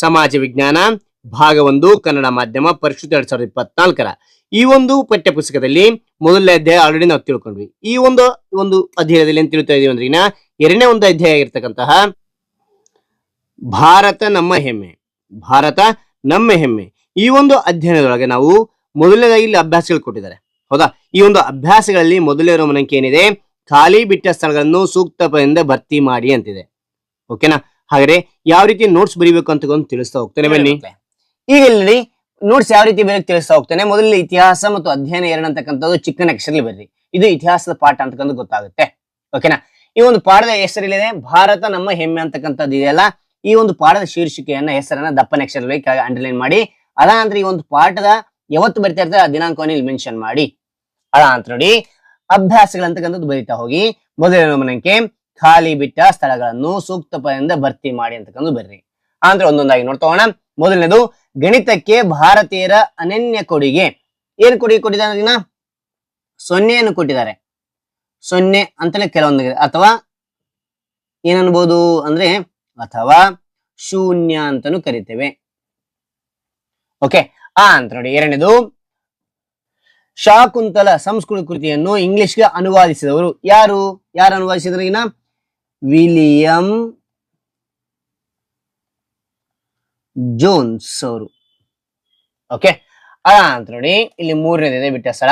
ಸಮಾಜ ವಿಜ್ಞಾನ, ಭಾಗ ಒಂದು, ಕನ್ನಡ ಮಾಧ್ಯಮ ಪರಿಷತ್ ಎರಡ್ ಸಾವಿರದ ಇಪ್ಪತ್ನಾಲ್ಕರ. ಈ ಒಂದು ಪಠ್ಯ ಪುಸ್ತಕದಲ್ಲಿ ಮೊದಲನೇ ಅಧ್ಯಾಯ ಆಲ್ರೆಡಿ ನಾವು ತಿಳ್ಕೊಂಡ್ವಿ. ಈ ಒಂದು ಒಂದು ಅಧ್ಯಾಯದಲ್ಲಿ ಏನ್ ತಿಳಿತಾ ಇದೀವಿ ಅಂದ್ರೆ ಎರಡನೇ ಒಂದು ಅಧ್ಯಾಯ ಆಗಿರ್ತಕ್ಕಂತಹ ಭಾರತ ನಮ್ಮ ಹೆಮ್ಮೆ, ಭಾರತ ನಮ್ಮ ಹೆಮ್ಮೆ. ಈ ಒಂದು ಅಧ್ಯಯನದೊಳಗೆ ನಾವು ಮೊದಲನೇದಾಗಿ ಇಲ್ಲಿ ಅಭ್ಯಾಸಗಳು ಕೊಟ್ಟಿದ್ದಾರೆ. ಹೌದಾ? ಈ ಒಂದು ಅಭ್ಯಾಸಗಳಲ್ಲಿ ಮೊದಲನೇ ಗಮನಕ್ಕೆ ಏನಿದೆ? ಖಾಲಿ ಬಿಟ್ಟ ಸ್ಥಳಗಳನ್ನು ಸೂಕ್ತದಿಂದ ಭರ್ತಿ ಮಾಡಿ ಅಂತಿದೆ. ಓಕೆನಾ? ಹಾಗಾದ್ರೆ ಯಾವ ರೀತಿ ನೋಟ್ಸ್ ಬರೀಬೇಕು ಅಂತ ಒಂದು ತಿಳಿಸ್ತಾ ಹೋಗ್ತೇನೆ ಬನ್ನಿ. ಈಗ ಇಲ್ಲಿ ನೋಟ್ಸ್ ಯಾವ ರೀತಿ ಬರೀ ತಿಳಿಸ್ತಾ ಹೋಗ್ತೇನೆ. ಮೊದಲು ಇತಿಹಾಸ ಮತ್ತು ಅಧ್ಯಯನ ಏನಂತಕ್ಕಂಥದ್ದು ಅಂತಕ್ಕಂಥದ್ದು ಚಿಕ್ಕನ ಅಕ್ಷರಲ್ಲಿ ಬರ್ರಿ. ಇದು ಇತಿಹಾಸದ ಪಾಠ ಅಂತಕ್ಕಂಥ ಗೊತ್ತಾಗುತ್ತೆ. ಓಕೆನಾ ಈ ಒಂದು ಪಾಠದ ಹೆಸರಿಲ್ಲಿದೆ ಭಾರತ ನಮ್ಮ ಹೆಮ್ಮೆ ಅಂತಕ್ಕಂಥದ್ದು ಇದೆಯಲ್ಲ ಈ ಒಂದು ಪಾಠದ ಶೀರ್ಷಿಕೆಯನ್ನ ಹೆಸರನ್ನ ದಪ್ಪನ ಅಕ್ಷರದಲ್ಲಿ ಅಂಡರ್ಲೈನ್ ಮಾಡಿ. ಅದ ನಂತರ ಈ ಒಂದು ಪಾಠದ ಯಾವತ್ತು ಬರ್ತಾ ಇರ್ತಾರೆ ಆ ದಿನಾಂಕವನ್ನು ಇಲ್ಲಿ ಮೆನ್ಷನ್ ಮಾಡಿ. ಅದ ಅಂತ ನೋಡಿ ಅಭ್ಯಾಸಗಳಂತಕ್ಕಂಥದ್ದು ಬರಿತಾ ಹೋಗಿ. ಮೊದಲನೇ ಗಮನಕ್ಕೆ ಖಾಲಿ ಬಿಟ್ಟ ಸ್ಥಳಗಳನ್ನು ಸೂಕ್ತ ಪದದಿಂದ ಭರ್ತಿ ಮಾಡಿ ಅಂತಕ್ಕಂಥ ಬರ್ರಿ. ಅಂದ್ರೆ ಒಂದೊಂದಾಗಿ ನೋಡ್ತೋಣ ಮೊದಲನೇದು, ಗಣಿತಕ್ಕೆ ಭಾರತೀಯರ ಅನನ್ಯ ಕೊಡುಗೆ. ಏನ್ ಕೊಡುಗೆ ಕೊಟ್ಟಿದ್ದಾರೆ ಸೊನ್ನೆಯನ್ನು ಕೊಟ್ಟಿದ್ದಾರೆ. ಸೊನ್ನೆ ಅಂತಲೇ ಕೆಲವೊಂದು ಅಥವಾ ಏನನ್ಬೋದು ಅಂದ್ರೆ, ಅಥವಾ ಶೂನ್ಯ ಅಂತಾನು ಕರಿತೇವೆ. ಓಕೆ, ಆ ಅಂತ ನೋಡಿ. ಎರಡನೇದು, ಶಾಕುಂತಲ ಸಂಸ್ಕೃತ ಕೃತಿಯನ್ನು ಇಂಗ್ಲಿಷ್ಗೆ ಅನುವಾದಿಸಿದವರು ಯಾರು? ಯಾರು ಅನುವಾದಿಸಿದ್ರು ಇನ್ನ? ವಿಲಿಯಂ ಜೋನ್ಸ್ ಅವರು. ಓಕೆ ಅದ ಅಂತ ನೋಡಿ, ಇಲ್ಲಿ ಮೂರನೇದಿದೆ ಬಿಟ್ಟ ಸ್ಥಳ.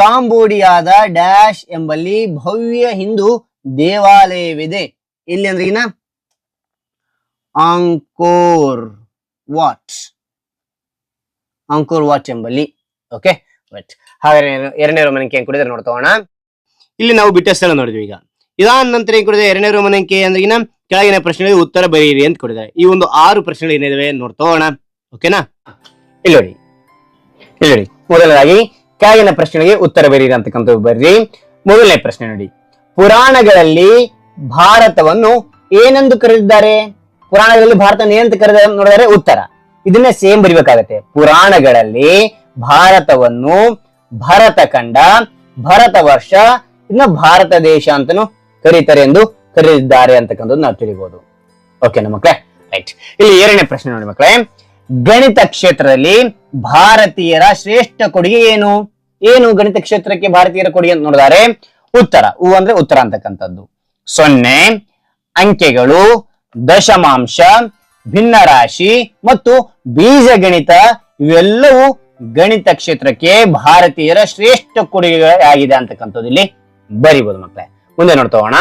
ಕಾಂಬೋಡಿಯಾದ ಡ್ಯಾಶ್ ಎಂಬಲ್ಲಿ ಭವ್ಯ ಹಿಂದೂ ದೇವಾಲಯವಿದೆ. ಇಲ್ಲಿ ಅಂದ್ರೆ ಈಗಿನ ಆಂಕೋರ್ ವಾಟ್ ಆಂಕೋರ್ ವಾಟ್ ಎಂಬಲ್ಲಿ. ಓಕೆ ಬಟ್ ಹಾಗಾದ್ರೆ ಎರಡನೇ ರೋಮನಕ್ಕೆ ಏನ್ ಕೊಡಿದ್ರೆ ನೋಡ್ತೋಣ ಇಲ್ಲಿ ನಾವು ಬಿಟ್ಟ ಸ್ಥಳ ನೋಡಿದ್ವಿ ಈಗ. ಇದಾದ ನಂತರ ಏನ್ ಕೊಡಿದೆ? ಎರಡನೇ ರೋಮನಂಕೆ ಅಂದ್ರೆ ಇನ್ನ ಕೆಳಗಿನ ಪ್ರಶ್ನೆಗಳಿಗೆ ಉತ್ತರ ಬರೆಯಿರಿ ಅಂತ ಕೊಡಿದ್ದಾರೆ ಈ ಒಂದು ಆರು ಪ್ರಶ್ನೆಗಳು ಏನಿದಾವೆ ನೋಡ್ತೋಣ ಓಕೆನಾ ಇಲ್ಲಿ ನೋಡಿ. ಇಲ್ಲಿ ನೋಡಿ. ಮೊದಲನೇದಾಗಿ ಕೆಳಗಿನ ಪ್ರಶ್ನೆಗಳಿಗೆ ಉತ್ತರ ಬರೀರಿ ಅಂತಕ್ಕಂಥ ಬರ್ರಿ. ಮೊದಲನೇ ಪ್ರಶ್ನೆ ನೋಡಿ. ಪುರಾಣಗಳಲ್ಲಿ ಭಾರತವನ್ನು ಏನೆಂದು ಕರೆದಿದ್ದಾರೆ? ಪುರಾಣಗಳಲ್ಲಿ ಭಾರತ ಏನಂತ ಕರೆದ ನೋಡಿದರೆ ಉತ್ತರ. ಇದನ್ನೇ ಸೇಮ್ ಬರಿಬೇಕಾಗತ್ತೆ. ಪುರಾಣಗಳಲ್ಲಿ ಭಾರತವನ್ನು ಭರತ ಕಂಡ ಭರತ ವರ್ಷ ಇನ್ನ ಭಾರತ ದೇಶ ಅಂತಾನು ಕರೀತಾರೆ ಎಂದು ಕರೆದಿದ್ದಾರೆ ಅಂತಕ್ಕಂಥದ್ದು ನಾವು ತಿಳಿಬಹುದು ಓಕೆನಾ ಮಕ್ಕಳೇ ರೈಟ್ ಇಲ್ಲಿ ಎರಡನೇ ಪ್ರಶ್ನೆ ನೋಡಿ ಮಕ್ಕಳೇ ಗಣಿತ ಕ್ಷೇತ್ರದಲ್ಲಿ ಭಾರತೀಯರ ಶ್ರೇಷ್ಠ ಕೊಡುಗೆ ಏನು? ಏನು ಗಣಿತ ಕ್ಷೇತ್ರಕ್ಕೆ ಭಾರತೀಯರ ಕೊಡುಗೆ ಅಂತ ನೋಡಿದರೆ? ಉತ್ತರ, ಉ ಅಂದ್ರೆ ಉತ್ತರ ಅಂತಕ್ಕಂಥದ್ದು. ಸೊನ್ನೆ, ಅಂಕೆಗಳು, ದಶಮಾಂಶ ಭಿನ್ನ ರಾಶಿ ಮತ್ತು ಬೀಜಗಣಿತ ಇವೆಲ್ಲವೂ ಗಣಿತ ಕ್ಷೇತ್ರಕ್ಕೆ ಭಾರತೀಯರ ಶ್ರೇಷ್ಠ ಕೊಡುಗೆಗಳಾಗಿದೆ ಅಂತಕ್ಕಂಥದ್ದು ಇಲ್ಲಿ ಬರಿಬಹುದು ಮಕ್ಕಳೇ ಮುಂದೆ ನೋಡ್ತೋಣ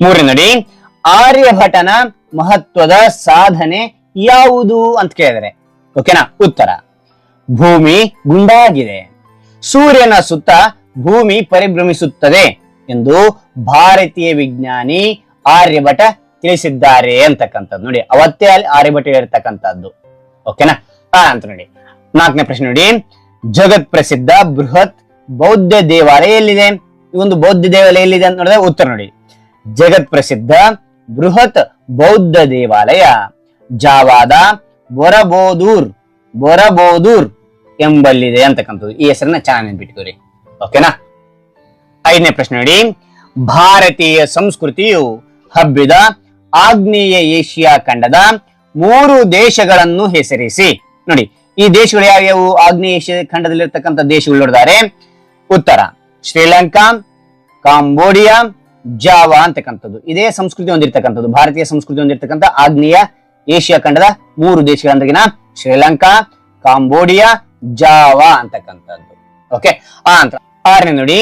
ಮೂರನೇ ನೋಡಿ ಆರ್ಯಭಟನ ಮಹತ್ವದ ಸಾಧನೆ ಯಾವುದು ಅಂತ ಕೇಳಿದರೆ ಓಕೆನಾ ಉತ್ತರ, ಭೂಮಿ ಗುಂಡಾಗಿದೆ. ಸೂರ್ಯನ ಸುತ್ತ ಭೂಮಿ ಪರಿಭ್ರಮಿಸುತ್ತದೆ ಎಂದು ಭಾರತೀಯ ವಿಜ್ಞಾನಿ ಆರ್ಯಭಟ ತಿಳಿಸಿದ್ದಾರೆ ಅಂತಕ್ಕಂಥದ್ದು. ನೋಡಿ, ಅವತ್ತೇ ಅಲ್ಲಿ ಆರ್ಯಭಟ ಹೇಳಿರ್ತಕ್ಕಂಥದ್ದು. ಓಕೆನಾ ಆ, ಅಂತ ನೋಡಿ. ನಾಲ್ಕನೇ ಪ್ರಶ್ನೆ ನೋಡಿ. ಜಗತ್ ಪ್ರಸಿದ್ಧ ಬೃಹತ್ ಬೌದ್ಧ ದೇವಾಲಯ ಎಲ್ಲಿದೆ? ಈ ಒಂದು ಬೌದ್ಧ ದೇವಾಲಯ ಎಲ್ಲಿದೆ ಅಂತ ನೋಡಿದ್ರೆ ಉತ್ತರ ನೋಡಿ. ಜಗತ್ ಪ್ರಸಿದ್ಧ ಬೃಹತ್ ಬೌದ್ಧ ದೇವಾಲಯ ಜಾವಾದ ಬೊರಬೋದೂರ್ ಬೊರಬೋದೂರ್ ಎಂಬಲ್ಲಿದೆ ಅಂತಕ್ಕಂಥದ್ದು. ಈ ಹೆಸರನ್ನ ಚೆನ್ನಾಗಿ ನೆನ್ಪಿಟ್ಕೋರಿ ಓಕೆನಾ? ಐದನೇ ಪ್ರಶ್ನೆ ನೋಡಿ. ಭಾರತೀಯ ಸಂಸ್ಕೃತಿಯು ಹಬ್ಬಿದ ಆಗ್ನೇಯ ಏಷ್ಯಾ ಖಂಡದ ಮೂರು ದೇಶಗಳನ್ನು ಹೆಸರಿಸಿ. ನೋಡಿ, ಈ ದೇಶಗಳು ಯಾವ್ಯಾವು? ಆಗ್ನೇಯ ಏಷ್ಯಾ ಖಂಡದಲ್ಲಿರ್ತಕ್ಕಂಥ ದೇಶಗಳು ನೋಡಿದ್ದಾರೆ ಉತ್ತರ. ಶ್ರೀಲಂಕಾ, ಕಾಂಬೋಡಿಯಾ, ಜಾವಾ ಅಂತಕ್ಕಂಥದ್ದು. ಇದೇ ಸಂಸ್ಕೃತಿ ಹೊಂದಿರತಕ್ಕಂಥದ್ದು. ಭಾರತೀಯ ಸಂಸ್ಕೃತಿ ಹೊಂದಿರತಕ್ಕಂಥ ಆಗ್ನೇಯ ಏಷ್ಯಾ ಖಂಡದ ಮೂರು ದೇಶಗಳಂದ್ರಗಿನ ಶ್ರೀಲಂಕಾ, ಕಾಂಬೋಡಿಯಾ, ಜಾವಾ ಅಂತಕ್ಕಂಥದ್ದು. ಓಕೆ ಆ ಅಂತ ಆರನೇ ನೋಡಿ,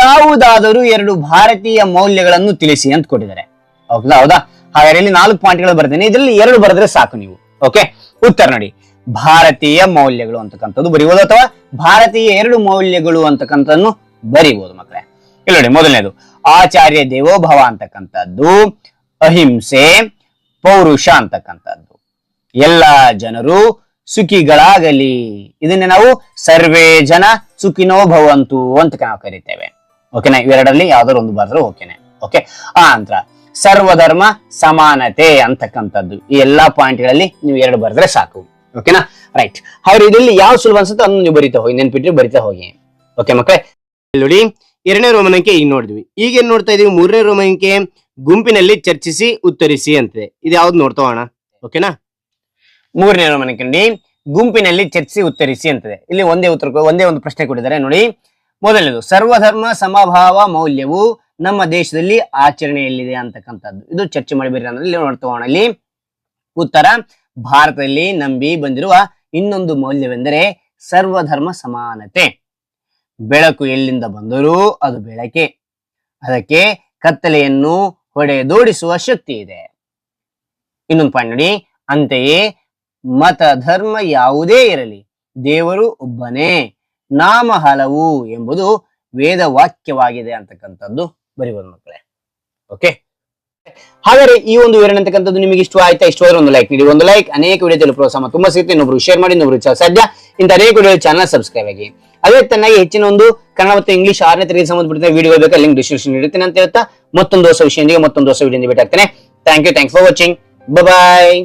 ಯಾವುದಾದರೂ ಎರಡು ಭಾರತೀಯ ಮೌಲ್ಯಗಳನ್ನು ತಿಳಿಸಿ ಅಂತ ಕೊಟ್ಟಿದ್ದಾರೆ. ಹೌದಾ ಹೌದಾ? ಹಾಗಾದ್ರೆ ಇಲ್ಲಿ ನಾಲ್ಕು ಪಾಯಿಂಟ್ಗಳು ಬರ್ತೇನೆ. ಇದರಲ್ಲಿ ಎರಡು ಬರೆದ್ರೆ ಸಾಕು ನೀವು. ಓಕೆ ಉತ್ತರ ನೋಡಿ, ಭಾರತೀಯ ಮೌಲ್ಯಗಳು ಅಂತಕ್ಕಂಥದ್ದು ಬರೆಯುವುದು ಅಥವಾ ಭಾರತೀಯ ಎರಡು ಮೌಲ್ಯಗಳು ಅಂತಕ್ಕಂಥದ್ದನ್ನು ಬರಿಬೋದು ಮಕ್ಕಳೇ. ಇಲ್ಲಿ ನೋಡಿ ಮೊದಲನೇದು, ಆಚಾರ್ಯ ದೇವೋಭವ ಅಂತಕ್ಕಂಥದ್ದು, ಅಹಿಂಸೆ, ಪೌರುಷ ಅಂತಕ್ಕಂಥದ್ದು. ಎಲ್ಲ ಜನರು ಸುಖಿಗಳಾಗಲಿ. ಇದನ್ನ ನಾವು ಸರ್ವೇ ಜನ ಸುಖಿನೋ ಭವಂತು ಅಂತ ನಾವು ಕರಿತೇವೆ. ಓಕೆನಾ? ಇವೆರಡರಲ್ಲಿ ಯಾವ್ದಾದ್ರು ಒಂದು ಬರೆದ್ರೆ ಓಕೆನೆ. ಓಕೆ? ಆ ನಂತರ, ಸರ್ವಧರ್ಮ ಸಮಾನತೆ ಅಂತಕ್ಕಂಥದ್ದು. ಈ ಎಲ್ಲಾ ಪಾಯಿಂಟ್ಗಳಲ್ಲಿ ನೀವು ಎರಡು ಬರೆದ್ರೆ ಸಾಕು. ಓಕೆನಾ? ರೈಟ್. ಹಾಗಾದ್ರೆ ಇದರಲ್ಲಿ ಯಾವ ಸುಲಭ ಅನ್ಸುತ್ತೆ ಅದನ್ನು ನೀವು ಬರಿತಾ ಹೋಗಿ ನೆನ್ಪಿಟ್ಟು ಬರಿತಾ ಹೋಗಿ. ಓಕೆ ಮಕ್ಕಳೇ? ನೋಡಿ, ಎರಡನೇ ರೋಮನಂಕೆ ಈಗ ನೋಡಿದ್ವಿ. ಈಗ ಏನ್ ನೋಡ್ತಾ ಇದೀವಿ? ಮೂರನೇ ರೋಮನಂಕೆ ಗುಂಪಿನಲ್ಲಿ ಚರ್ಚಿಸಿ, ಉತ್ತರಿಸಿ ಅಂತಿದೆ. ಇದು ಯಾವ್ದು ನೋಡ್ತಾ ಓಕೆನಾ? ಮೂರನೇ ಮನೆ ಕಂಡಿ ಗುಂಪಿನಲ್ಲಿ ಚರ್ಚಿಸಿ, ಉತ್ತರಿಸಿ ಅಂತದೆ. ಇಲ್ಲಿ ಒಂದೇ ಉತ್ತರ ಒಂದೇ ಒಂದು ಪ್ರಶ್ನೆ ಕೊಟ್ಟಿದ್ದಾರೆ. ನೋಡಿ, ಮೊದಲನೇದು, ಸರ್ವಧರ್ಮ ಸಮಭಾವ ಮೌಲ್ಯವು ನಮ್ಮ ದೇಶದಲ್ಲಿ ಆಚರಣೆಯಲ್ಲಿದೆ ಅಂತಕ್ಕಂಥದ್ದು. ಇದು ಚರ್ಚೆ ಮಾಡಬೇಡಿ ಅಂದ್ರೆ ಇಲ್ಲಿ ಅಲ್ಲಿ ಇಲ್ಲಿ ಉತ್ತರ, ಭಾರತದಲ್ಲಿ ನಂಬಿ ಬಂದಿರುವ ಇನ್ನೊಂದು ಮೌಲ್ಯವೆಂದರೆ ಸರ್ವಧರ್ಮ ಸಮಾನತೆ. ಬೆಳಕು ಎಲ್ಲಿಂದ ಬಂದರೂ ಅದು ಬೆಳಕೆ. ಅದಕ್ಕೆ ಕತ್ತಲೆಯನ್ನು ಹೊಡೆದೋಡಿಸುವ ಶಕ್ತಿ ಇದೆ. ಇನ್ನೊಂದು ಪಾಯಿಂಟ್ ನೋಡಿ. ಅಂತೆಯೇ ಮತ ಧರ್ಮ ಯಾವುದೇ ಇರಲಿ, ದೇವರು ಒಬ್ಬನೇ ನಾಮ ಹಲವು ಎಂಬುದು ವೇದ ವಾಕ್ಯವಾಗಿದೆ ಅಂತಕ್ಕಂಥದ್ದು ಬರಿಬೋದು ಮಕ್ಕಳೇ. ಓಕೆ ಹಾಗಾದ್ರೆ ಈ ಒಂದು ವಿವರಣೆ ಅಂತಕ್ಕಂಥದ್ದು ನಿಮಗೆ ಇಷ್ಟ ಆಯ್ತಾ? ಇಷ್ಟವಾದ್ರೆ ಒಂದು ಲೈಕ್ ನೀಡಿ. ಒಂದು ಲೈಕ್ ಅನೇಕ ವಿಡಿಯೋದಲ್ಲಿ ಪ್ರೋತ್ಸಾಹ ತುಂಬಾ ಸಿಗುತ್ತೆ. ಇನ್ನೊಬ್ರು ಶೇರ್ ಮಾಡಿ ಇನ್ನೊಬ್ರು ಸಾಧ್ಯ? ಇಂಥ ಅನೇಕ ವಿಡಿಯೋ ಚಾನಲ್ ಸಬ್ಸ್ಕ್ರೈಬ್ ಆಗಿ. ಅದೇ ತನ್ನಾಗಿ ಹೆಚ್ಚಿನ ಒಂದು ಕನ್ನಡ ಮತ್ತು ಇಂಗ್ಲಿಷ್ ಆರನೇ ತರಗತಿ ಸಂಬಂಧಪಟ್ಟ ವಿಡಿಯೋ ಬೇಕಾ ಲಿಂಕ್ ಡಿಸ್ಕ್ರಿಪ್ಷನ್ ಇಡುತ್ತೇನೆ ಅಂತ ಹೇಳ್ತಾ ಮತ್ತೊಂದು ಹೊಸ ವಿಷಯದೊಂದಿಗೆ ಮತ್ತೊಂದು ಹೊಸ ವಿಡಿಯೋ ಭೇಟಿ ಆಗ್ತೇನೆ thank you thank for watching bye